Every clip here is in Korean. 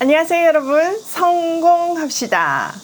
안녕하세요, 여러분. 성공합시다.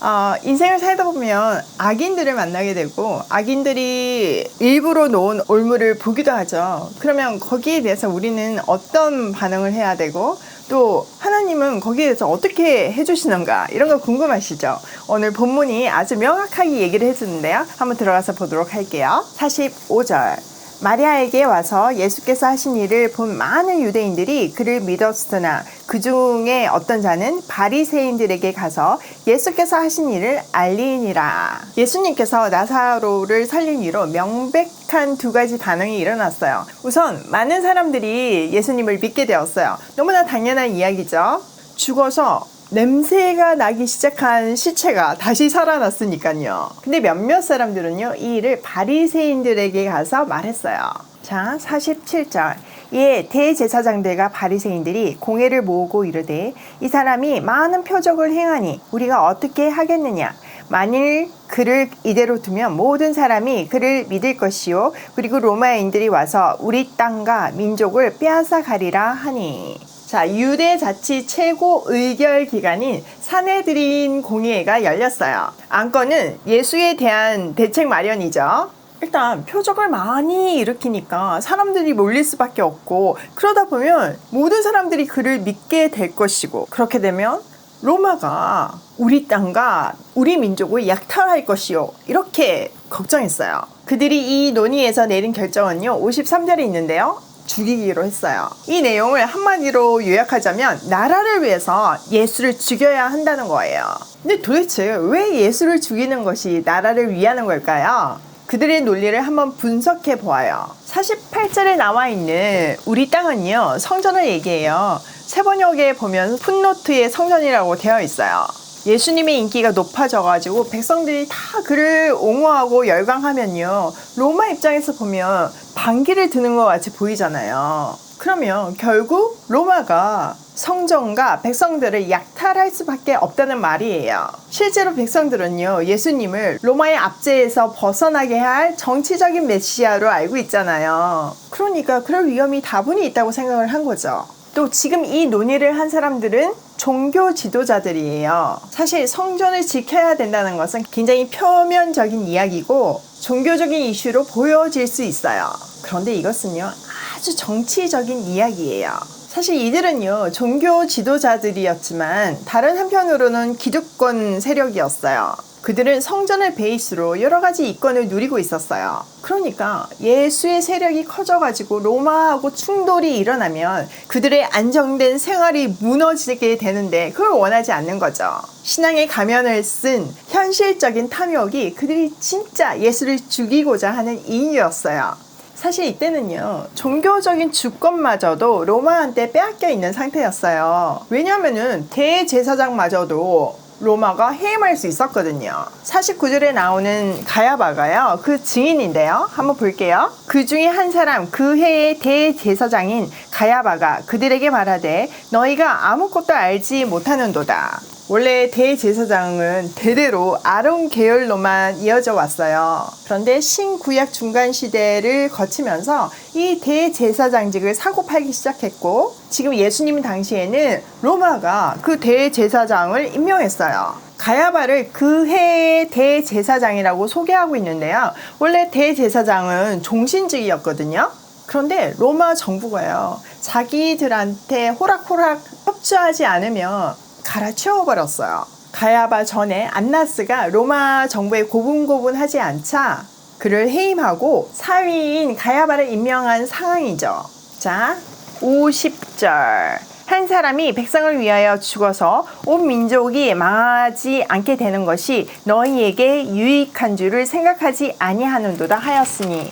어, 인생을 살다 보면 악인들을 만나게 되고 악인들이 일부러 놓은 올무를 보기도 하죠. 그러면 거기에 대해서 우리는 어떤 반응을 해야 되고 또 하나님은 거기에 대해서 어떻게 해주시는가 이런 거 궁금하시죠? 오늘 본문이 아주 명확하게 얘기를 해주는데요. 한번 들어가서 보도록 할게요. 45절. 마리아에게 와서 예수께서 하신 일을 본 많은 유대인들이 그를 믿었으나 그 중에 어떤 자는 바리새인들에게 가서 예수께서 하신 일을 알리니라. 예수님께서 나사로를 살린 이로 명백한 두 가지 반응이 일어났어요. 우선 많은 사람들이 예수님을 믿게 되었어요. 너무나 당연한 이야기죠. 죽어서 냄새가 나기 시작한 시체가 다시 살아났으니까요. 근데 몇몇 사람들은요, 이 일을 바리새인들에게 가서 말했어요. 자, 47절. 이에 대제사장들과 바리새인들이 공회를 모으고 이르되 이 사람이 많은 표적을 행하니 우리가 어떻게 하겠느냐? 만일 그를 이대로 두면 모든 사람이 그를 믿을 것이요 그리고 로마인들이 와서 우리 땅과 민족을 빼앗아 가리라 하니 자, 유대 자치 최고 의결 기관인 사내들인 공의회가 열렸어요. 안건은 예수에 대한 대책 마련이죠. 일단 표적을 많이 일으키니까 사람들이 몰릴 수밖에 없고 그러다 보면 모든 사람들이 그를 믿게 될 것이고 그렇게 되면 로마가 우리 땅과 우리 민족을 약탈할 것이요. 이렇게 걱정했어요. 그들이 이 논의에서 내린 결정은요. 53절에 있는데요. 죽이기로 했어요. 이 내용을 한마디로 요약하자면 나라를 위해서 예수를 죽여야 한다는 거예요. 근데 도대체 왜 예수를 죽이는 것이 나라를 위하는 걸까요? 그들의 논리를 한번 분석해 보아요. 48절에 나와 있는 우리 땅은요, 성전을 얘기해요. 세번역에 보면 풋노트에 성전이라고 되어 있어요. 예수님의 인기가 높아져가지고 백성들이 다 그를 옹호하고 열광하면요. 로마 입장에서 보면 반기를 드는 것 같이 보이잖아요. 그러면 결국 로마가 성전과 백성들을 약탈할 수밖에 없다는 말이에요. 실제로 백성들은요, 예수님을 로마의 압제에서 벗어나게 할 정치적인 메시아로 알고 있잖아요. 그러니까 그럴 위험이 다분히 있다고 생각을 한 거죠. 또 지금 이 논의를 한 사람들은 종교 지도자들이에요. 사실 성전을 지켜야 된다는 것은 굉장히 표면적인 이야기고 종교적인 이슈로 보여질 수 있어요. 그런데 이것은요, 아주 정치적인 이야기예요. 사실 이들은요, 종교 지도자들이었지만 다른 한편으로는 기득권 세력이었어요. 그들은 성전을 베이스로 여러 가지 이권을 누리고 있었어요. 그러니까 예수의 세력이 커져가지고 로마하고 충돌이 일어나면 그들의 안정된 생활이 무너지게 되는데 그걸 원하지 않는 거죠. 신앙의 가면을 쓴 현실적인 탐욕이 그들이 진짜 예수를 죽이고자 하는 이유였어요. 사실 이때는요 종교적인 주권마저도 로마한테 빼앗겨 있는 상태였어요. 왜냐면은 대제사장마저도 로마가 해임할 수 있었거든요. 49절에 나오는 가야바가요 그 증인인데요. 한번 볼게요. 그 중에 한 사람 그 해의 대제사장인 가야바가 그들에게 말하되 너희가 아무것도 알지 못하는도다 원래 대제사장은 대대로 아론 계열로만 이어져 왔어요. 그런데 신구약 중간 시대를 거치면서 이 대제사장직을 사고팔기 시작했고 지금 예수님 당시에는 로마가 그 대제사장을 임명했어요. 가야바를 그 해의 대제사장이라고 소개하고 있는데요. 원래 대제사장은 종신직이었거든요. 그런데 로마 정부가요. 자기들한테 호락호락 협조하지 않으면 갈아치워버렸어요. 가야바 전에 안나스가 로마 정부에 고분고분하지 않자 그를 해임하고 사위인 가야바를 임명한 상황이죠. 자, 50절. 한 사람이 백성을 위하여 죽어서 온 민족이 망하지 않게 되는 것이 너희에게 유익한 줄을 생각하지 아니하는도다 하였으니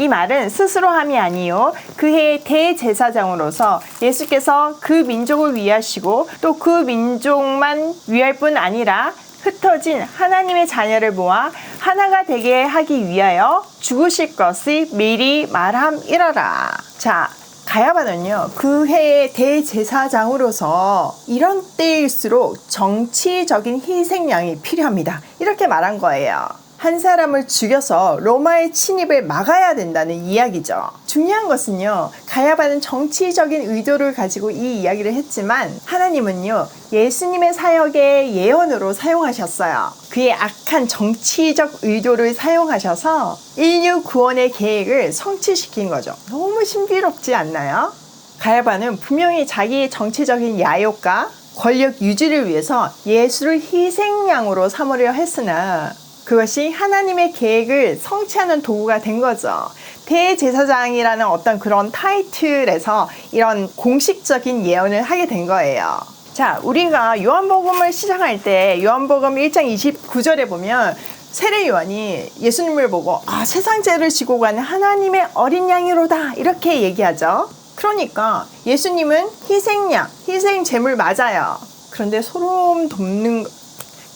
이 말은 스스로 함이 아니요 그 해의 대제사장으로서 예수께서 그 민족을 위하시고 또 그 민족만 위할 뿐 아니라 흩어진 하나님의 자녀를 모아 하나가 되게 하기 위하여 죽으실 것을 미리 말함이라라. 자, 가야바는요, 그 해의 대제사장으로서 이런 때일수록 정치적인 희생양이 필요합니다. 이렇게 말한 거예요. 한 사람을 죽여서 로마의 침입을 막아야 된다는 이야기죠. 중요한 것은요, 가야바는 정치적인 의도를 가지고 이 이야기를 했지만 하나님은요, 예수님의 사역의 예언으로 사용하셨어요. 그의 악한 정치적 의도를 사용하셔서 인류 구원의 계획을 성취시킨 거죠. 너무 신비롭지 않나요? 가야바는 분명히 자기의 정치적인 야욕과 권력 유지를 위해서 예수를 희생양으로 삼으려 했으나 그것이 하나님의 계획을 성취하는 도구가 된 거죠. 대제사장이라는 어떤 그런 타이틀에서 이런 공식적인 예언을 하게 된 거예요. 자, 우리가 요한복음을 시작할 때 요한복음 1장 29절에 보면 세례 요한이 예수님을 보고 아, 세상 죄를 지고 가는 하나님의 어린 양이로다 이렇게 얘기하죠. 그러니까 예수님은 희생양, 희생 제물 맞아요. 그런데 소름 돋는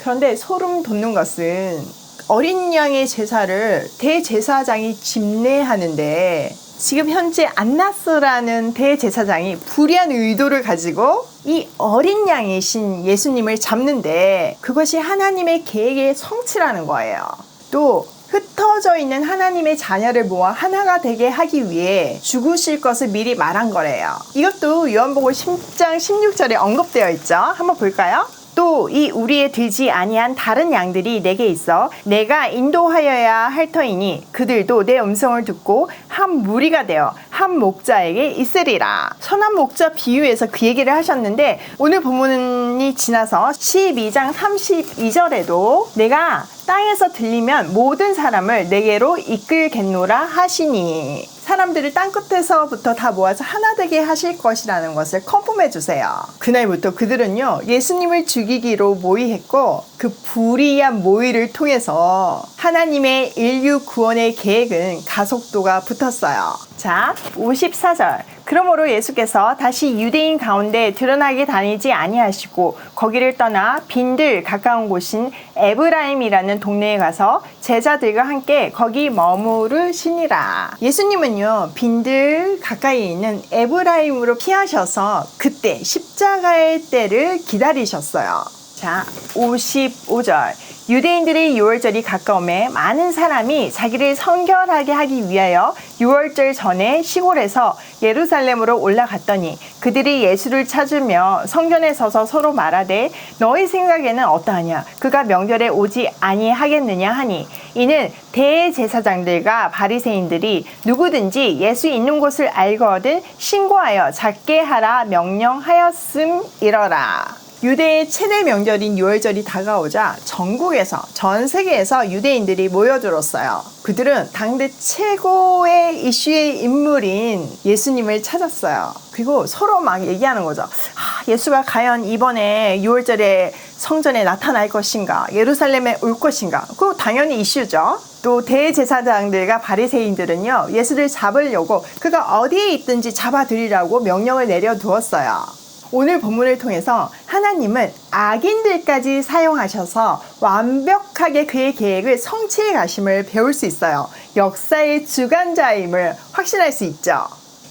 그런데 소름 돋는 것은 어린 양의 제사를 대제사장이 집례하는데 지금 현재 안나스라는 대제사장이 불의한 의도를 가지고 이 어린 양이신 예수님을 잡는데 그것이 하나님의 계획의 성취라는 거예요. 또 흩어져 있는 하나님의 자녀를 모아 하나가 되게 하기 위해 죽으실 것을 미리 말한 거래요. 이것도 요한복음 10장 16절에 언급되어 있죠. 한번 볼까요? 또 이 우리의 되지 아니한 다른 양들이 내게 있어 내가 인도하여야 할 터이니 그들도 내 음성을 듣고 한 무리가 되어 한 목자에게 있으리라. 선한 목자 비유에서 그 얘기를 하셨는데 오늘 본문이 지나서 12장 32절에도 내가 땅에서 들리면 모든 사람을 내게로 이끌겠노라 하시니 사람들을 땅 끝에서부터 다 모아서 하나 되게 하실 것이라는 것을 컨펌해 주세요. 그날부터 그들은요 예수님을 죽이기로 모의했고 그 불의한 모의를 통해서 하나님의 인류 구원의 계획은 가속도가 붙었어요. 자, 54절. 그러므로 예수께서 다시 유대인 가운데 드러나게 다니지 아니하시고 거기를 떠나 빈들 가까운 곳인 에브라임이라는 동네에 가서 제자들과 함께 거기 머무르시니라. 예수님은요, 빈들 가까이 있는 에브라임으로 피하셔서 그때 십자가의 때를 기다리셨어요. 자, 55절. 유대인들의 유월절이 가까움에 많은 사람이 자기를 성결하게 하기 위하여 유월절 전에 시골에서 예루살렘으로 올라갔더니 그들이 예수를 찾으며 성전에 서서 서로 말하되 너희 생각에는 어떠하냐 그가 명절에 오지 아니하겠느냐 하니 이는 대제사장들과 바리새인들이 누구든지 예수 있는 곳을 알거든 신고하여 작게 하라 명령하였음이러라. 유대의 최대 명절인 유월절이 다가오자 전국에서 전 세계에서 유대인들이 모여들었어요. 그들은 당대 최고의 이슈의 인물인 예수님을 찾았어요. 그리고 서로 막 얘기하는 거죠. 아, 예수가 과연 이번에 유월절에 성전에 나타날 것인가, 예루살렘에 올 것인가. 그거 당연히 이슈죠. 또 대제사장들과 바리새인들은요 예수를 잡으려고 그가 어디에 있든지 잡아들이라고 명령을 내려두었어요. 오늘 본문을 통해서 하나님은 악인들까지 사용하셔서 완벽하게 그의 계획을 성취해 가심을 배울 수 있어요. 역사의 주관자임을 확신할 수 있죠.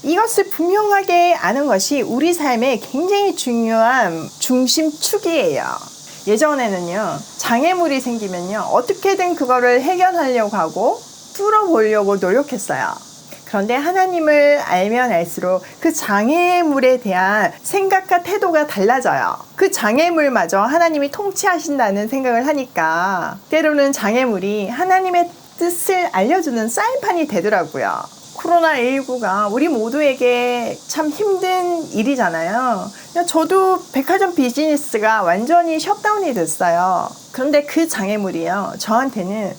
이것을 분명하게 아는 것이 우리 삶의 굉장히 중요한 중심축이에요. 예전에는요, 장애물이 생기면요, 어떻게든 그거를 해결하려고 하고 뚫어보려고 노력했어요. 그런데 하나님을 알면 알수록 그 장애물에 대한 생각과 태도가 달라져요. 그 장애물마저 하나님이 통치하신다는 생각을 하니까 때로는 장애물이 하나님의 뜻을 알려주는 사인판이 되더라고요. 코로나19가 우리 모두에게 참 힘든 일이잖아요. 저도 백화점 비즈니스가 완전히 셧다운이 됐어요. 그런데 그 장애물이요. 저한테는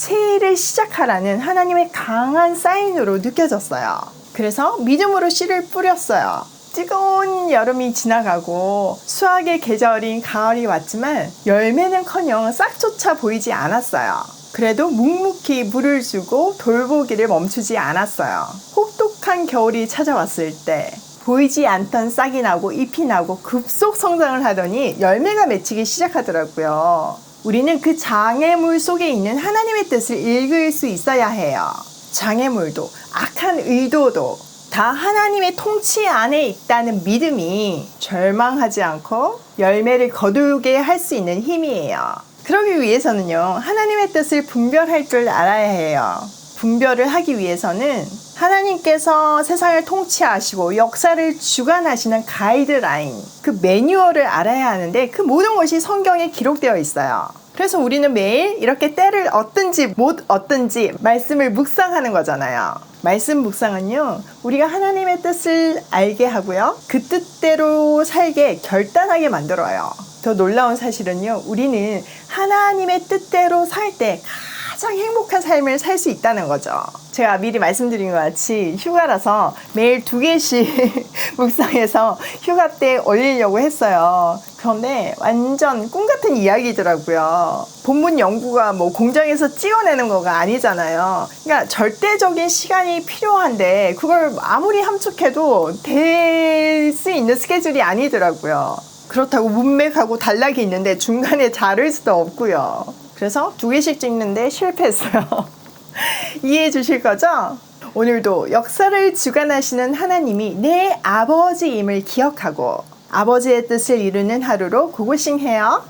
새해를 시작하라는 하나님의 강한 사인으로 느껴졌어요. 그래서 믿음으로 씨를 뿌렸어요. 뜨거운 여름이 지나가고 수학의 계절인 가을이 왔지만 열매는 커녕 싹조차 보이지 않았어요. 그래도 묵묵히 물을 주고 돌보기를 멈추지 않았어요. 혹독한 겨울이 찾아왔을 때 보이지 않던 싹이 나고 잎이 나고 급속 성장을 하더니 열매가 맺히기 시작하더라고요. 우리는 그 장애물 속에 있는 하나님의 뜻을 읽을 수 있어야 해요. 장애물도, 악한 의도도 다 하나님의 통치 안에 있다는 믿음이 절망하지 않고 열매를 거두게 할 수 있는 힘이에요. 그러기 위해서는요, 하나님의 뜻을 분별할 줄 알아야 해요. 분별을 하기 위해서는 하나님께서 세상을 통치하시고 역사를 주관하시는 가이드라인, 그 매뉴얼을 알아야 하는데 그 모든 것이 성경에 기록되어 있어요. 그래서 우리는 매일 이렇게 때를 얻든지 못 얻든지 말씀을 묵상하는 거잖아요. 말씀 묵상은요, 우리가 하나님의 뜻을 알게 하고요, 그 뜻대로 살게 결단하게 만들어요. 더 놀라운 사실은요, 우리는 하나님의 뜻대로 살 때 가장 행복한 삶을 살 수 있다는 거죠. 제가 미리 말씀드린 것 같이 휴가라서 매일 두 개씩 묵상해서 휴가 때 올리려고 했어요. 그런데 완전 꿈 같은 이야기더라고요. 본문 연구가 뭐 공장에서 찍어내는 거가 아니잖아요. 그러니까 절대적인 시간이 필요한데 그걸 아무리 함축해도 될 수 있는 스케줄이 아니더라고요. 그렇다고 문맥하고 단락이 있는데 중간에 자를 수도 없고요. 그래서 두 개씩 찍는데 실패했어요. 이해해 주실 거죠? 오늘도 역사를 주관하시는 하나님이 내 아버지임을 기억하고 아버지의 뜻을 이루는 하루로 고고싱해요.